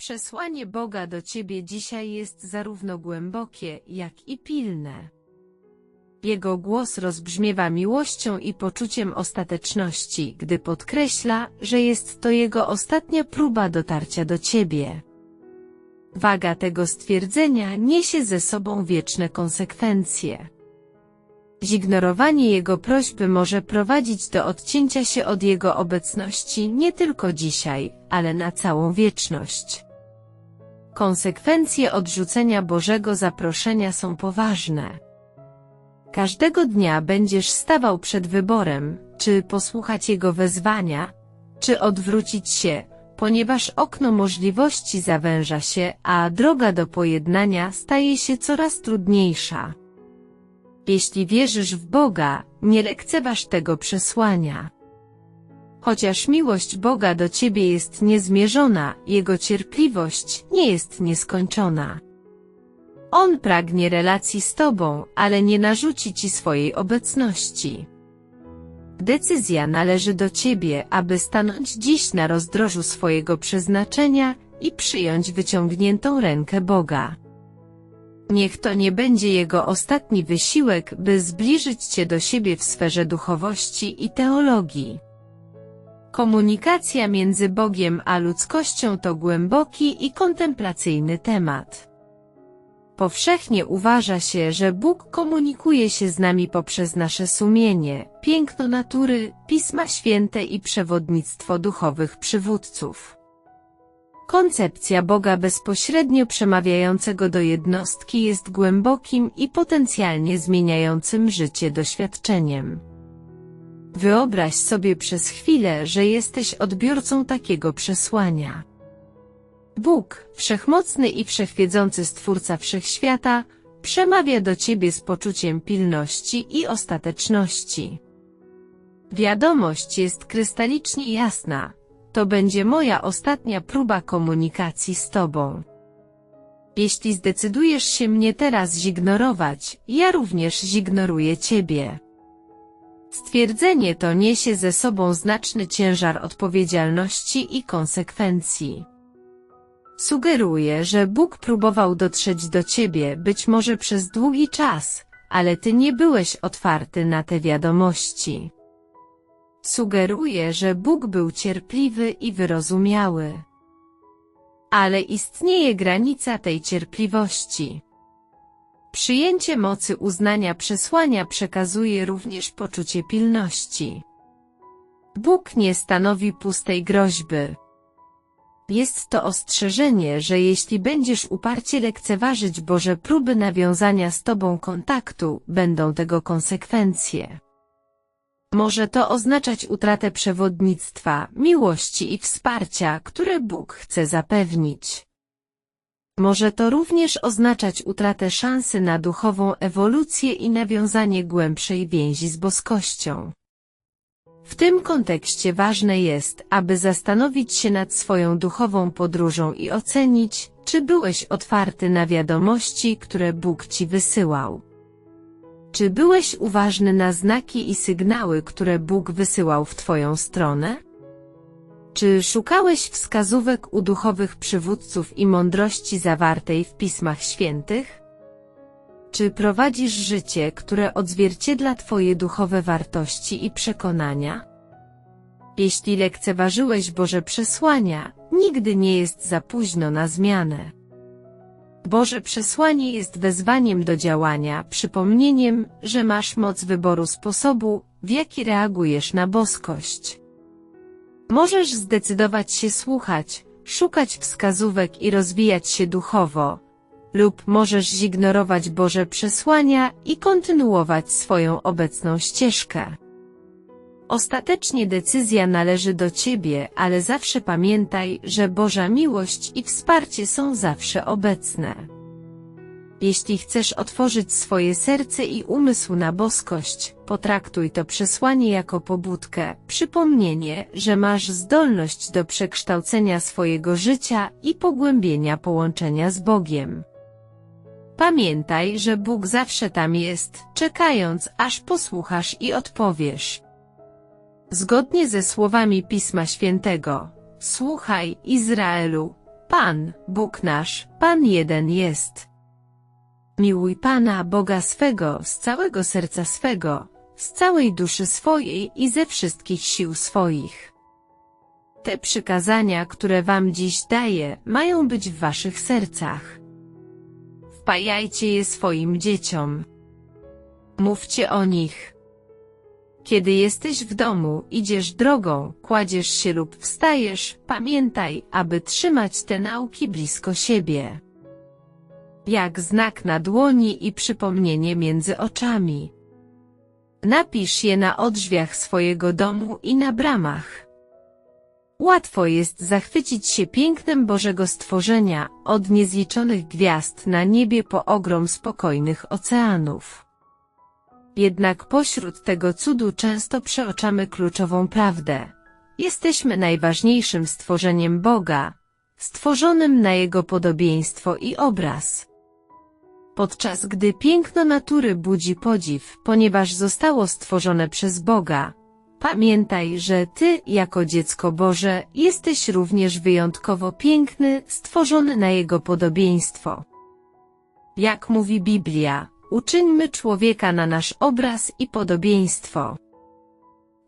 Przesłanie Boga do ciebie dzisiaj jest zarówno głębokie, jak i pilne. Jego głos rozbrzmiewa miłością i poczuciem ostateczności, gdy podkreśla, że jest to jego ostatnia próba dotarcia do ciebie. Waga tego stwierdzenia niesie ze sobą wieczne konsekwencje. Zignorowanie jego prośby może prowadzić do odcięcia się od jego obecności nie tylko dzisiaj, ale na całą wieczność. Konsekwencje odrzucenia Bożego zaproszenia są poważne. Każdego dnia będziesz stawał przed wyborem, czy posłuchać Jego wezwania, czy odwrócić się, ponieważ okno możliwości zawęża się, a droga do pojednania staje się coraz trudniejsza. Jeśli wierzysz w Boga, nie lekceważ tego przesłania. Chociaż miłość Boga do Ciebie jest niezmierzona, Jego cierpliwość nie jest nieskończona. On pragnie relacji z Tobą, ale nie narzuci Ci swojej obecności. Decyzja należy do Ciebie, aby stanąć dziś na rozdrożu swojego przeznaczenia i przyjąć wyciągniętą rękę Boga. Niech to nie będzie Jego ostatni wysiłek, by zbliżyć Cię do siebie w sferze duchowości i teologii. Komunikacja między Bogiem a ludzkością to głęboki i kontemplacyjny temat. Powszechnie uważa się, że Bóg komunikuje się z nami poprzez nasze sumienie, piękno natury, Pisma Święte i przewodnictwo duchowych przywódców. Koncepcja Boga bezpośrednio przemawiającego do jednostki jest głębokim i potencjalnie zmieniającym życie doświadczeniem. Wyobraź sobie przez chwilę, że jesteś odbiorcą takiego przesłania. Bóg, wszechmocny i wszechwiedzący Stwórca Wszechświata, przemawia do Ciebie z poczuciem pilności i ostateczności. Wiadomość jest krystalicznie jasna. To będzie moja ostatnia próba komunikacji z Tobą. Jeśli zdecydujesz się mnie teraz zignorować, ja również zignoruję Ciebie. Stwierdzenie to niesie ze sobą znaczny ciężar odpowiedzialności i konsekwencji. Sugeruje, że Bóg próbował dotrzeć do ciebie być może przez długi czas, ale ty nie byłeś otwarty na te wiadomości. Sugeruje, że Bóg był cierpliwy i wyrozumiały. Ale istnieje granica tej cierpliwości. Przyjęcie mocy uznania przesłania przekazuje również poczucie pilności. Bóg nie stanowi pustej groźby. Jest to ostrzeżenie, że jeśli będziesz uparcie lekceważyć Boże próby nawiązania z Tobą kontaktu, będą tego konsekwencje. Może to oznaczać utratę przewodnictwa, miłości i wsparcia, które Bóg chce zapewnić. Może to również oznaczać utratę szansy na duchową ewolucję i nawiązanie głębszej więzi z boskością. W tym kontekście ważne jest, aby zastanowić się nad swoją duchową podróżą i ocenić, czy byłeś otwarty na wiadomości, które Bóg ci wysyłał. Czy byłeś uważny na znaki i sygnały, które Bóg wysyłał w Twoją stronę? Czy szukałeś wskazówek u duchowych przywódców i mądrości zawartej w Pismach Świętych? Czy prowadzisz życie, które odzwierciedla Twoje duchowe wartości i przekonania? Jeśli lekceważyłeś Boże przesłania, nigdy nie jest za późno na zmianę. Boże przesłanie jest wezwaniem do działania, przypomnieniem, że masz moc wyboru sposobu, w jaki reagujesz na boskość. Możesz zdecydować się słuchać, szukać wskazówek i rozwijać się duchowo, lub możesz zignorować Boże przesłania i kontynuować swoją obecną ścieżkę. Ostatecznie decyzja należy do Ciebie, ale zawsze pamiętaj, że Boża miłość i wsparcie są zawsze obecne. Jeśli chcesz otworzyć swoje serce i umysł na boskość, potraktuj to przesłanie jako pobudkę, przypomnienie, że masz zdolność do przekształcenia swojego życia i pogłębienia połączenia z Bogiem. Pamiętaj, że Bóg zawsze tam jest, czekając, aż posłuchasz i odpowiesz. Zgodnie ze słowami Pisma Świętego, słuchaj, Izraelu, Pan, Bóg nasz, Pan jeden jest. Miłuj Pana Boga swego z całego serca swego, z całej duszy swojej i ze wszystkich sił swoich. Te przykazania, które wam dziś daję, mają być w waszych sercach. Wpajajcie je swoim dzieciom. Mówcie o nich. Kiedy jesteś w domu, idziesz drogą, kładziesz się lub wstajesz, pamiętaj, aby trzymać te nauki blisko siebie. Jak znak na dłoni i przypomnienie między oczami. Napisz je na odrzwiach swojego domu i na bramach. Łatwo jest zachwycić się pięknem Bożego stworzenia, od niezliczonych gwiazd na niebie po ogrom spokojnych oceanów. Jednak pośród tego cudu często przeoczamy kluczową prawdę. Jesteśmy najważniejszym stworzeniem Boga, stworzonym na Jego podobieństwo i obraz. Podczas gdy piękno natury budzi podziw, ponieważ zostało stworzone przez Boga, pamiętaj, że Ty, jako dziecko Boże, jesteś również wyjątkowo piękny, stworzony na Jego podobieństwo. Jak mówi Biblia, uczyńmy człowieka na nasz obraz i podobieństwo.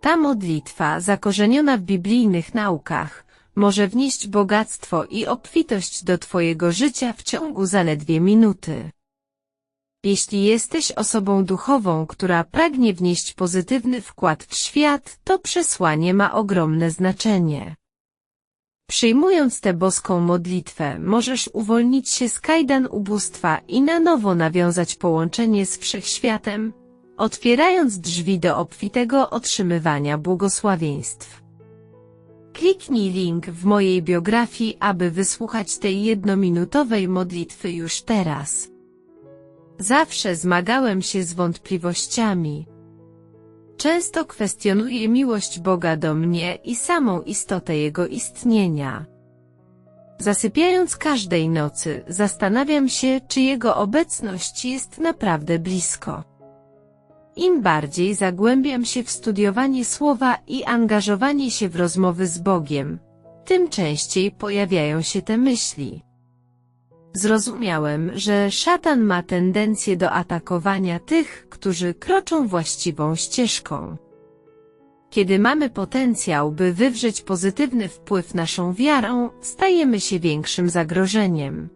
Ta modlitwa, zakorzeniona w biblijnych naukach, może wnieść bogactwo i obfitość do Twojego życia w ciągu zaledwie minuty. Jeśli jesteś osobą duchową, która pragnie wnieść pozytywny wkład w świat, to przesłanie ma ogromne znaczenie. Przyjmując tę boską modlitwę, możesz uwolnić się z kajdan ubóstwa i na nowo nawiązać połączenie z Wszechświatem, otwierając drzwi do obfitego otrzymywania błogosławieństw. Kliknij link w mojej biografii, aby wysłuchać tej jednominutowej modlitwy już teraz. Zawsze zmagałem się z wątpliwościami. Często kwestionuję miłość Boga do mnie i samą istotę Jego istnienia. Zasypiając każdej nocy, zastanawiam się, czy Jego obecność jest naprawdę blisko. Im bardziej zagłębiam się w studiowanie Słowa i angażowanie się w rozmowy z Bogiem, tym częściej pojawiają się te myśli. Zrozumiałem, że szatan ma tendencję do atakowania tych, którzy kroczą właściwą ścieżką. Kiedy mamy potencjał, by wywrzeć pozytywny wpływ naszą wiarą, stajemy się większym zagrożeniem.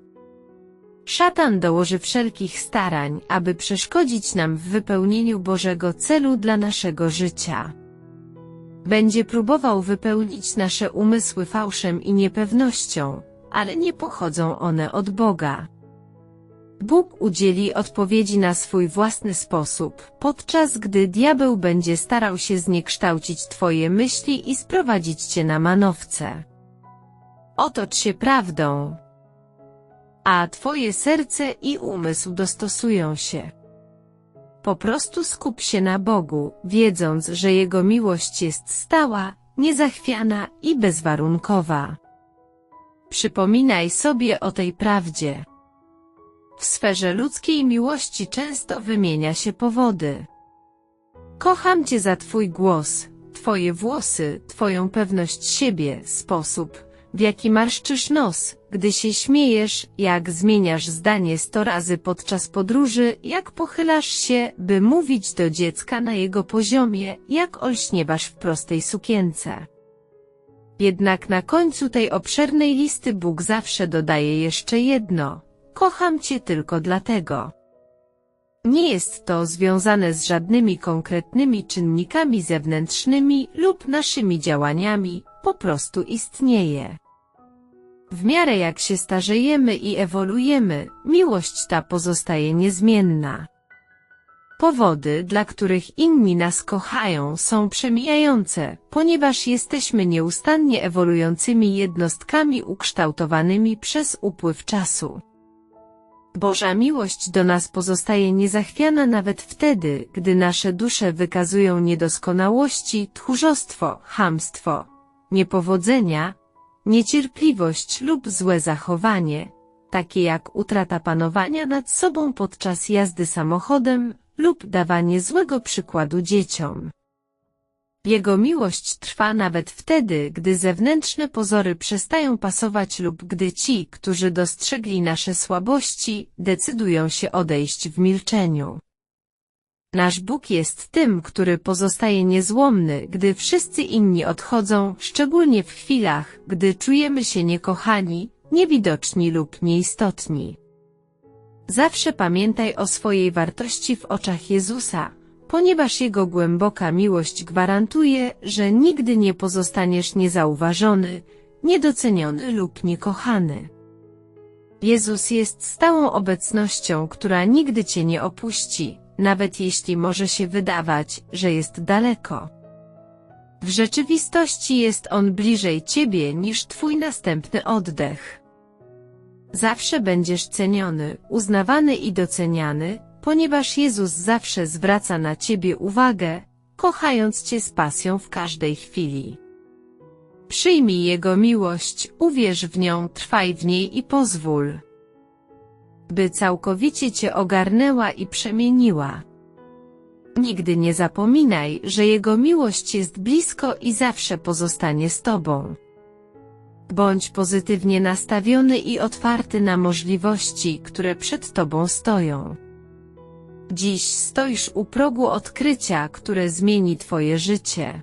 Szatan dołoży wszelkich starań, aby przeszkodzić nam w wypełnieniu Bożego celu dla naszego życia. Będzie próbował wypełnić nasze umysły fałszem i niepewnością, ale nie pochodzą one od Boga. Bóg udzieli odpowiedzi na swój własny sposób, podczas gdy diabeł będzie starał się zniekształcić Twoje myśli i sprowadzić Cię na manowce. Otocz się prawdą, a Twoje serce i umysł dostosują się. Po prostu skup się na Bogu, wiedząc, że Jego miłość jest stała, niezachwiana i bezwarunkowa. Przypominaj sobie o tej prawdzie. W sferze ludzkiej miłości często wymienia się powody. Kocham Cię za Twój głos, Twoje włosy, Twoją pewność siebie, sposób, w jaki marszczysz nos, gdy się śmiejesz, jak zmieniasz zdanie sto razy podczas podróży, jak pochylasz się, by mówić do dziecka na jego poziomie, jak olśniewasz w prostej sukience. Jednak na końcu tej obszernej listy Bóg zawsze dodaje jeszcze jedno. Kocham Cię tylko dlatego. Nie jest to związane z żadnymi konkretnymi czynnikami zewnętrznymi lub naszymi działaniami, po prostu istnieje. W miarę jak się starzejemy i ewoluujemy, miłość ta pozostaje niezmienna. Powody, dla których inni nas kochają, są przemijające, ponieważ jesteśmy nieustannie ewoluującymi jednostkami ukształtowanymi przez upływ czasu. Boża miłość do nas pozostaje niezachwiana nawet wtedy, gdy nasze dusze wykazują niedoskonałości, tchórzostwo, chamstwo, niepowodzenia, niecierpliwość lub złe zachowanie, takie jak utrata panowania nad sobą podczas jazdy samochodem, lub dawanie złego przykładu dzieciom. Jego miłość trwa nawet wtedy, gdy zewnętrzne pozory przestają pasować lub gdy ci, którzy dostrzegli nasze słabości, decydują się odejść w milczeniu. Nasz Bóg jest tym, który pozostaje niezłomny, gdy wszyscy inni odchodzą, szczególnie w chwilach, gdy czujemy się niekochani, niewidoczni lub nieistotni. Zawsze pamiętaj o swojej wartości w oczach Jezusa, ponieważ Jego głęboka miłość gwarantuje, że nigdy nie pozostaniesz niezauważony, niedoceniony lub niekochany. Jezus jest stałą obecnością, która nigdy Cię nie opuści, nawet jeśli może się wydawać, że jest daleko. W rzeczywistości jest On bliżej Ciebie niż Twój następny oddech. Zawsze będziesz ceniony, uznawany i doceniany, ponieważ Jezus zawsze zwraca na Ciebie uwagę, kochając Cię z pasją w każdej chwili. Przyjmij Jego miłość, uwierz w nią, trwaj w niej i pozwól, by całkowicie Cię ogarnęła i przemieniła. Nigdy nie zapominaj, że Jego miłość jest blisko i zawsze pozostanie z Tobą. Bądź pozytywnie nastawiony i otwarty na możliwości, które przed Tobą stoją. Dziś stoisz u progu odkrycia, które zmieni Twoje życie.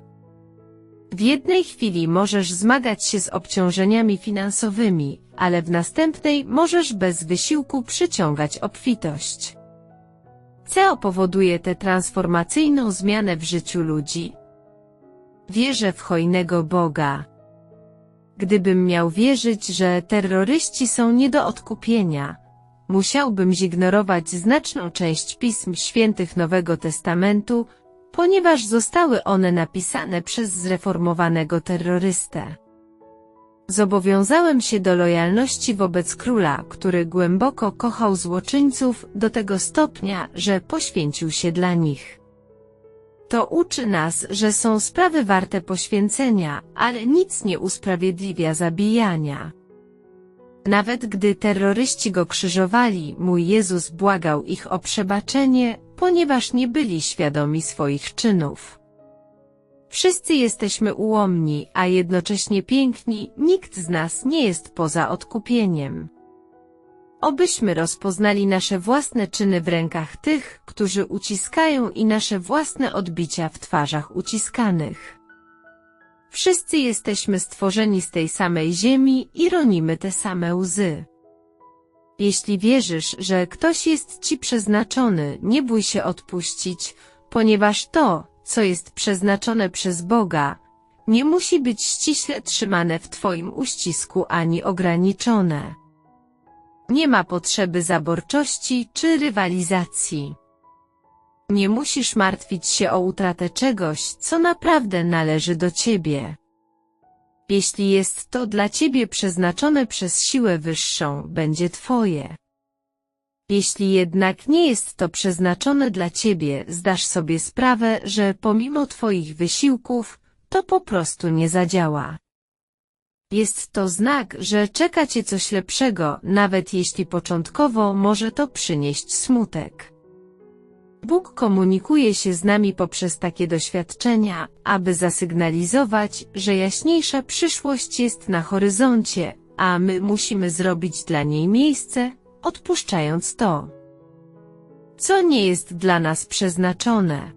W jednej chwili możesz zmagać się z obciążeniami finansowymi, ale w następnej możesz bez wysiłku przyciągać obfitość. Co powoduje tę transformacyjną zmianę w życiu ludzi? Wierzę w hojnego Boga. Gdybym miał wierzyć, że terroryści są nie do odkupienia, musiałbym zignorować znaczną część pism świętych Nowego Testamentu, ponieważ zostały one napisane przez zreformowanego terrorystę. Zobowiązałem się do lojalności wobec króla, który głęboko kochał złoczyńców do tego stopnia, że poświęcił się dla nich. To uczy nas, że są sprawy warte poświęcenia, ale nic nie usprawiedliwia zabijania. Nawet gdy terroryści go krzyżowali, mój Jezus błagał ich o przebaczenie, ponieważ nie byli świadomi swoich czynów. Wszyscy jesteśmy ułomni, a jednocześnie piękni, nikt z nas nie jest poza odkupieniem. Obyśmy rozpoznali nasze własne czyny w rękach tych, którzy uciskają i nasze własne odbicia w twarzach uciskanych. Wszyscy jesteśmy stworzeni z tej samej ziemi i ronimy te same łzy. Jeśli wierzysz, że ktoś jest ci przeznaczony, nie bój się odpuścić, ponieważ to, co jest przeznaczone przez Boga, nie musi być ściśle trzymane w Twoim uścisku ani ograniczone. Nie ma potrzeby zaborczości czy rywalizacji. Nie musisz martwić się o utratę czegoś, co naprawdę należy do ciebie. Jeśli jest to dla ciebie przeznaczone przez siłę wyższą, będzie twoje. Jeśli jednak nie jest to przeznaczone dla ciebie, zdasz sobie sprawę, że pomimo twoich wysiłków, to po prostu nie zadziała. Jest to znak, że czeka cię coś lepszego, nawet jeśli początkowo może to przynieść smutek. Bóg komunikuje się z nami poprzez takie doświadczenia, aby zasygnalizować, że jaśniejsza przyszłość jest na horyzoncie, a my musimy zrobić dla niej miejsce, odpuszczając to, co nie jest dla nas przeznaczone.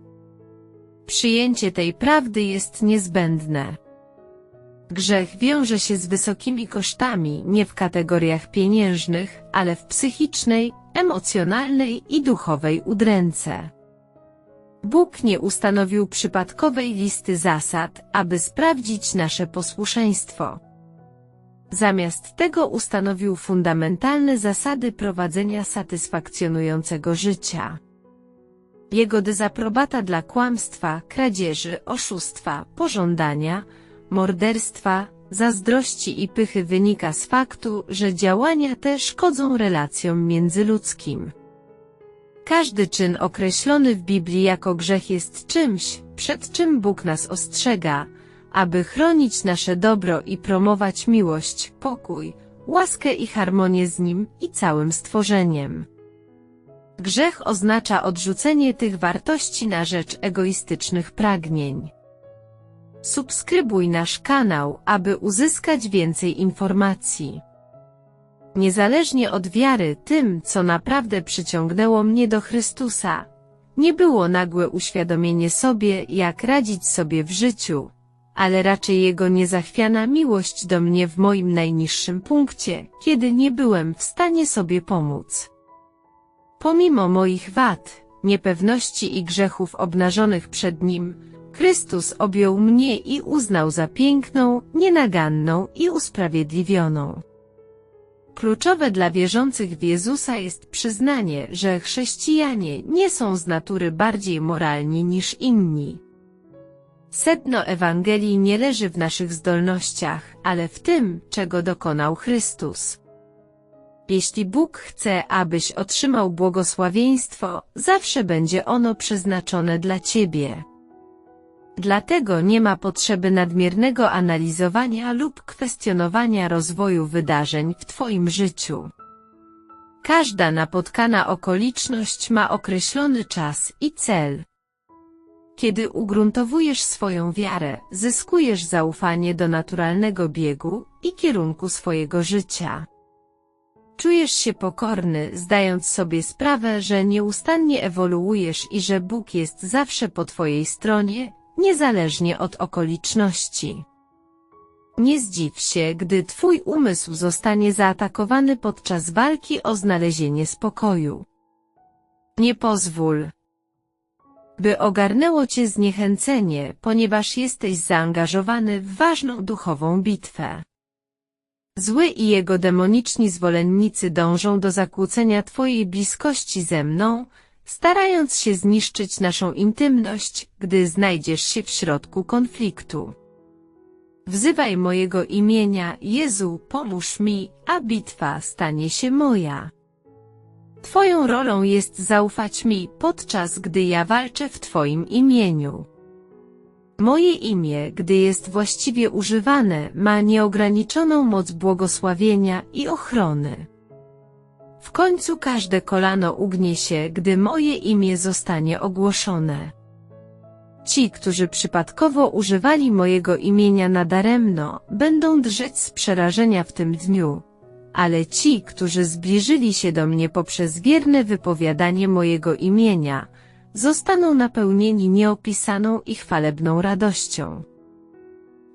Przyjęcie tej prawdy jest niezbędne. Grzech wiąże się z wysokimi kosztami nie w kategoriach pieniężnych, ale w psychicznej, emocjonalnej i duchowej udręce. Bóg nie ustanowił przypadkowej listy zasad, aby sprawdzić nasze posłuszeństwo. Zamiast tego ustanowił fundamentalne zasady prowadzenia satysfakcjonującego życia. Jego dezaprobata dla kłamstwa, kradzieży, oszustwa, pożądania, morderstwa, zazdrości i pychy wynika z faktu, że działania te szkodzą relacjom międzyludzkim. Każdy czyn określony w Biblii jako grzech jest czymś, przed czym Bóg nas ostrzega, aby chronić nasze dobro i promować miłość, pokój, łaskę i harmonię z Nim i całym stworzeniem. Grzech oznacza odrzucenie tych wartości na rzecz egoistycznych pragnień. Subskrybuj nasz kanał, aby uzyskać więcej informacji. Niezależnie od wiary, tym, co naprawdę przyciągnęło mnie do Chrystusa, nie było nagłe uświadomienie sobie, jak radzić sobie w życiu, ale raczej Jego niezachwiana miłość do mnie w moim najniższym punkcie, kiedy nie byłem w stanie sobie pomóc. Pomimo moich wad, niepewności i grzechów obnażonych przed Nim, Chrystus objął mnie i uznał za piękną, nienaganną i usprawiedliwioną. Kluczowe dla wierzących w Jezusa jest przyznanie, że chrześcijanie nie są z natury bardziej moralni niż inni. Sedno Ewangelii nie leży w naszych zdolnościach, ale w tym, czego dokonał Chrystus. Jeśli Bóg chce, abyś otrzymał błogosławieństwo, zawsze będzie ono przeznaczone dla Ciebie. Dlatego nie ma potrzeby nadmiernego analizowania lub kwestionowania rozwoju wydarzeń w Twoim życiu. Każda napotkana okoliczność ma określony czas i cel. Kiedy ugruntowujesz swoją wiarę, zyskujesz zaufanie do naturalnego biegu i kierunku swojego życia. Czujesz się pokorny, zdając sobie sprawę, że nieustannie ewoluujesz i że Bóg jest zawsze po Twojej stronie, niezależnie od okoliczności. Nie zdziw się, gdy Twój umysł zostanie zaatakowany podczas walki o znalezienie spokoju. Nie pozwól, by ogarnęło Cię zniechęcenie, ponieważ jesteś zaangażowany w ważną duchową bitwę. Zły i jego demoniczni zwolennicy dążą do zakłócenia Twojej bliskości ze mną, starając się zniszczyć naszą intymność, gdy znajdziesz się w środku konfliktu. Wzywaj mojego imienia, Jezu, pomóż mi, a bitwa stanie się moja. Twoją rolą jest zaufać mi, podczas gdy ja walczę w Twoim imieniu. Moje imię, gdy jest właściwie używane, ma nieograniczoną moc błogosławienia i ochrony. W końcu każde kolano ugnie się, gdy moje imię zostanie ogłoszone. Ci, którzy przypadkowo używali mojego imienia nadaremno, będą drżeć z przerażenia w tym dniu. Ale ci, którzy zbliżyli się do mnie poprzez wierne wypowiadanie mojego imienia, zostaną napełnieni nieopisaną i chwalebną radością.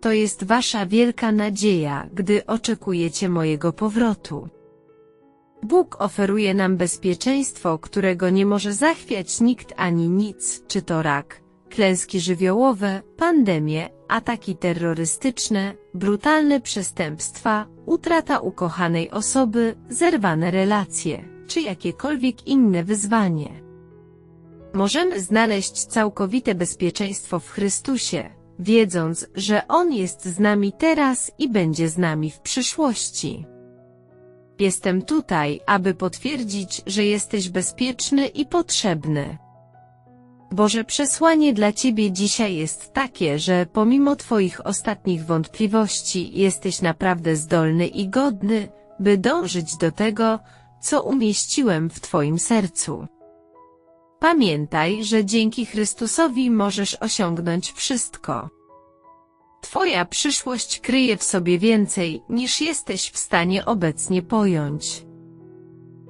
To jest wasza wielka nadzieja, gdy oczekujecie mojego powrotu. Bóg oferuje nam bezpieczeństwo, którego nie może zachwiać nikt ani nic, czy to rak, klęski żywiołowe, pandemie, ataki terrorystyczne, brutalne przestępstwa, utrata ukochanej osoby, zerwane relacje, czy jakiekolwiek inne wyzwanie. Możemy znaleźć całkowite bezpieczeństwo w Chrystusie, wiedząc, że On jest z nami teraz i będzie z nami w przyszłości. Jestem tutaj, aby potwierdzić, że jesteś bezpieczny i potrzebny. Boże przesłanie dla Ciebie dzisiaj jest takie, że pomimo Twoich ostatnich wątpliwości jesteś naprawdę zdolny i godny, by dążyć do tego, co umieściłem w Twoim sercu. Pamiętaj, że dzięki Chrystusowi możesz osiągnąć wszystko. Twoja przyszłość kryje w sobie więcej, niż jesteś w stanie obecnie pojąć.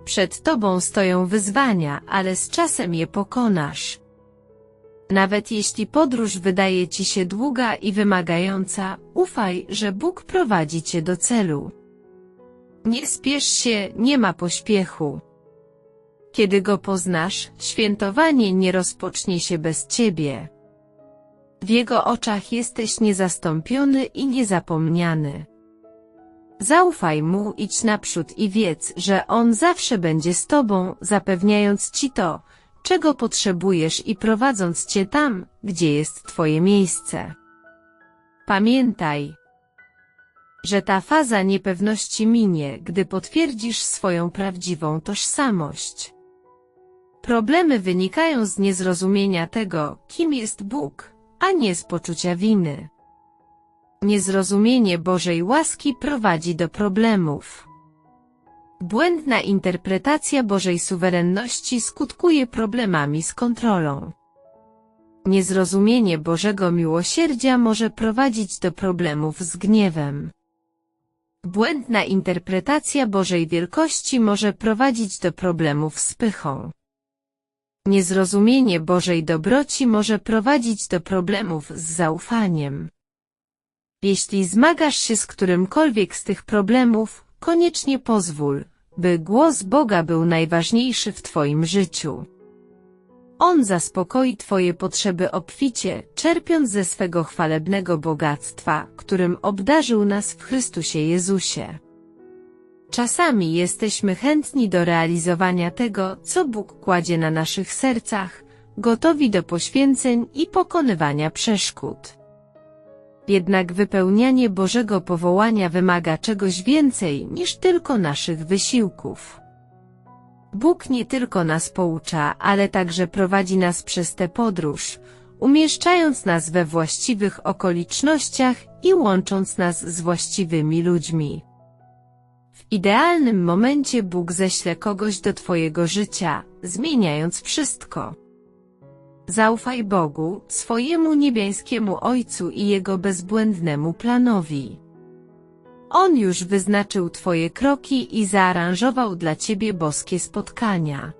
Przed Tobą stoją wyzwania, ale z czasem je pokonasz. Nawet jeśli podróż wydaje Ci się długa i wymagająca, ufaj, że Bóg prowadzi Cię do celu. Nie spiesz się, nie ma pośpiechu. Kiedy Go poznasz, świętowanie nie rozpocznie się bez Ciebie. W Jego oczach jesteś niezastąpiony i niezapomniany. Zaufaj Mu, idź naprzód i wiedz, że On zawsze będzie z Tobą, zapewniając Ci to, czego potrzebujesz i prowadząc Cię tam, gdzie jest Twoje miejsce. Pamiętaj, że ta faza niepewności minie, gdy potwierdzisz swoją prawdziwą tożsamość. Problemy wynikają z niezrozumienia tego, kim jest Bóg, a nie z poczucia winy. Niezrozumienie Bożej łaski prowadzi do problemów. Błędna interpretacja Bożej suwerenności skutkuje problemami z kontrolą. Niezrozumienie Bożego miłosierdzia może prowadzić do problemów z gniewem. Błędna interpretacja Bożej wielkości może prowadzić do problemów z pychą. Niezrozumienie Bożej dobroci może prowadzić do problemów z zaufaniem. Jeśli zmagasz się z którymkolwiek z tych problemów, koniecznie pozwól, by głos Boga był najważniejszy w Twoim życiu. On zaspokoi Twoje potrzeby obficie, czerpiąc ze swego chwalebnego bogactwa, którym obdarzył nas w Chrystusie Jezusie. Czasami jesteśmy chętni do realizowania tego, co Bóg kładzie na naszych sercach, gotowi do poświęceń i pokonywania przeszkód. Jednak wypełnianie Bożego powołania wymaga czegoś więcej niż tylko naszych wysiłków. Bóg nie tylko nas poucza, ale także prowadzi nas przez tę podróż, umieszczając nas we właściwych okolicznościach i łącząc nas z właściwymi ludźmi. Idealnym momencie Bóg ześle kogoś do Twojego życia, zmieniając wszystko. Zaufaj Bogu, swojemu niebiańskiemu Ojcu i Jego bezbłędnemu planowi. On już wyznaczył Twoje kroki i zaaranżował dla Ciebie boskie spotkania.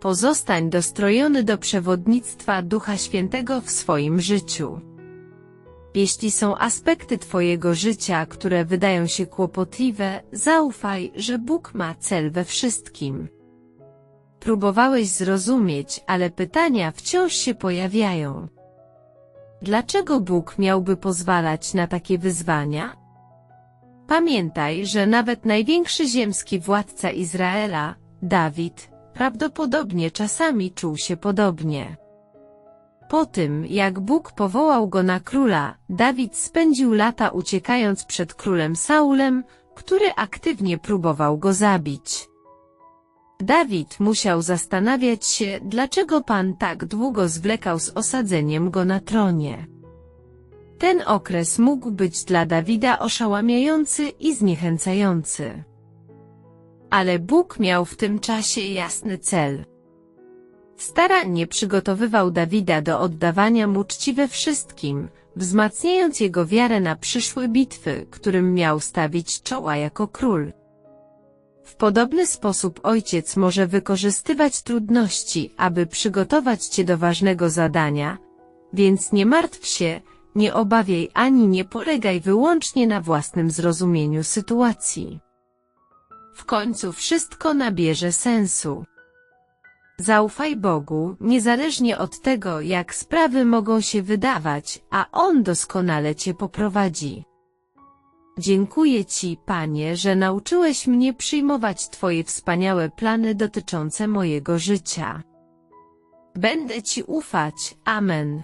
Pozostań dostrojony do przewodnictwa Ducha Świętego w swoim życiu. Jeśli są aspekty Twojego życia, które wydają się kłopotliwe, zaufaj, że Bóg ma cel we wszystkim. Próbowałeś zrozumieć, ale pytania wciąż się pojawiają. Dlaczego Bóg miałby pozwalać na takie wyzwania? Pamiętaj, że nawet największy ziemski władca Izraela, Dawid, prawdopodobnie czasami czuł się podobnie. Po tym, jak Bóg powołał go na króla, Dawid spędził lata uciekając przed królem Saulem, który aktywnie próbował go zabić. Dawid musiał zastanawiać się, dlaczego Pan tak długo zwlekał z osadzeniem go na tronie. Ten okres mógł być dla Dawida oszałamiający i zniechęcający. Ale Bóg miał w tym czasie jasny cel. Starannie przygotowywał Dawida do oddawania mu czci we wszystkim, wzmacniając jego wiarę na przyszłe bitwy, którym miał stawić czoła jako król. W podobny sposób ojciec może wykorzystywać trudności, aby przygotować cię do ważnego zadania, więc nie martw się, nie obawiaj ani nie polegaj wyłącznie na własnym zrozumieniu sytuacji. W końcu wszystko nabierze sensu. Zaufaj Bogu, niezależnie od tego, jak sprawy mogą się wydawać, a On doskonale Cię poprowadzi. Dziękuję Ci, Panie, że nauczyłeś mnie przyjmować Twoje wspaniałe plany dotyczące mojego życia. Będę Ci ufać. Amen.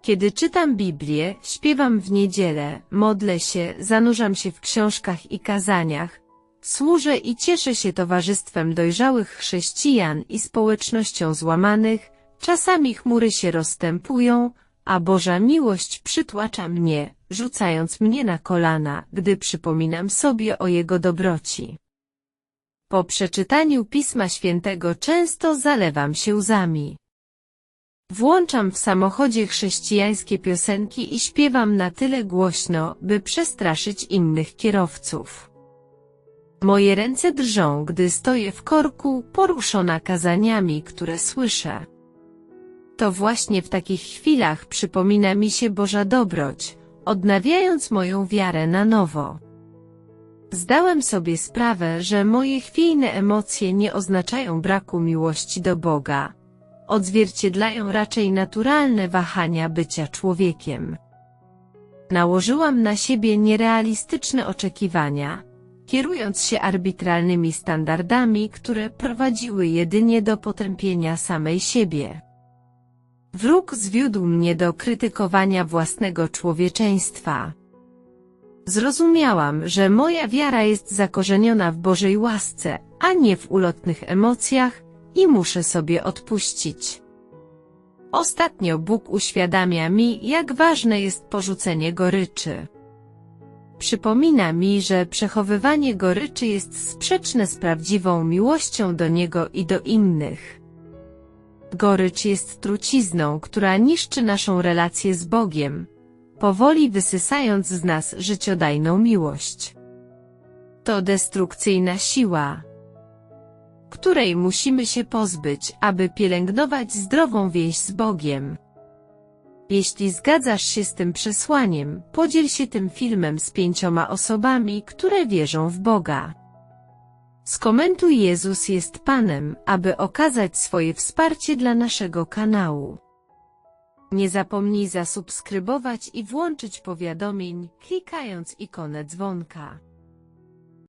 Kiedy czytam Biblię, śpiewam w niedzielę, modlę się, zanurzam się w książkach i kazaniach, służę i cieszę się towarzystwem dojrzałych chrześcijan i społecznością złamanych, czasami chmury się rozstępują, a Boża miłość przytłacza mnie, rzucając mnie na kolana, gdy przypominam sobie o Jego dobroci. Po przeczytaniu Pisma Świętego często zalewam się łzami. Włączam w samochodzie chrześcijańskie piosenki i śpiewam na tyle głośno, by przestraszyć innych kierowców. Moje ręce drżą, gdy stoję w korku, poruszona kazaniami, które słyszę. To właśnie w takich chwilach przypomina mi się Boża dobroć, odnawiając moją wiarę na nowo. Zdałem sobie sprawę, że moje chwiejne emocje nie oznaczają braku miłości do Boga, odzwierciedlają raczej naturalne wahania bycia człowiekiem. Nałożyłam na siebie nierealistyczne oczekiwania, kierując się arbitralnymi standardami, które prowadziły jedynie do potępienia samej siebie. Wróg zwiódł mnie do krytykowania własnego człowieczeństwa. Zrozumiałam, że moja wiara jest zakorzeniona w Bożej łasce, a nie w ulotnych emocjach, i muszę sobie odpuścić. Ostatnio Bóg uświadamia mi, jak ważne jest porzucenie goryczy. Przypomina mi, że przechowywanie goryczy jest sprzeczne z prawdziwą miłością do Niego i do innych. Gorycz jest trucizną, która niszczy naszą relację z Bogiem, powoli wysysając z nas życiodajną miłość. To destrukcyjna siła, której musimy się pozbyć, aby pielęgnować zdrową więź z Bogiem. Jeśli zgadzasz się z tym przesłaniem, podziel się tym filmem z pięcioma osobami, które wierzą w Boga. Skomentuj Jezus jest Panem, aby okazać swoje wsparcie dla naszego kanału. Nie zapomnij zasubskrybować i włączyć powiadomień, klikając ikonę dzwonka.